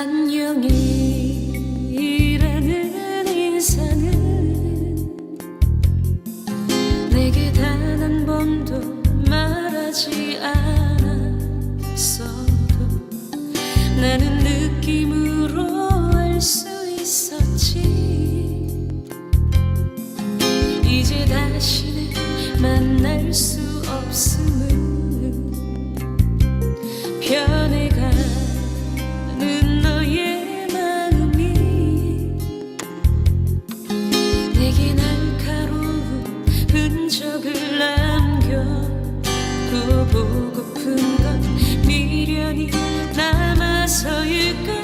안녕이라는 인사는 내게 단 한 번도 말하지 않았어도 나는 느낌으로 알 수 있었지. 이제 다시는 만날 수 없음을 보고픈 건 미련이 남아서일까?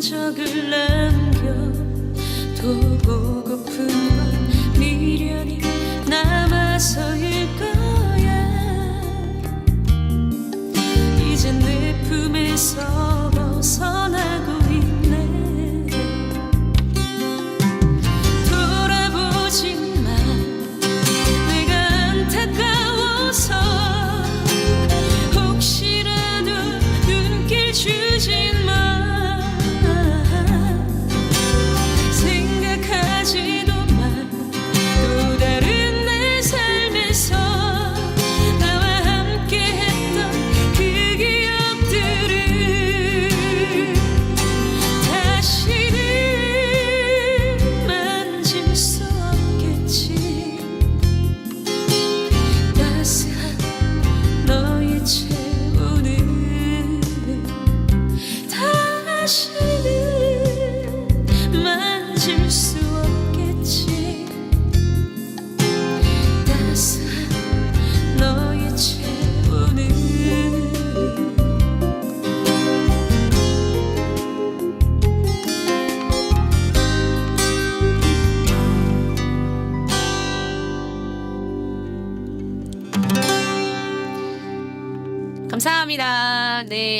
흔적을 남겨 두고고픈 감사합니다. 네.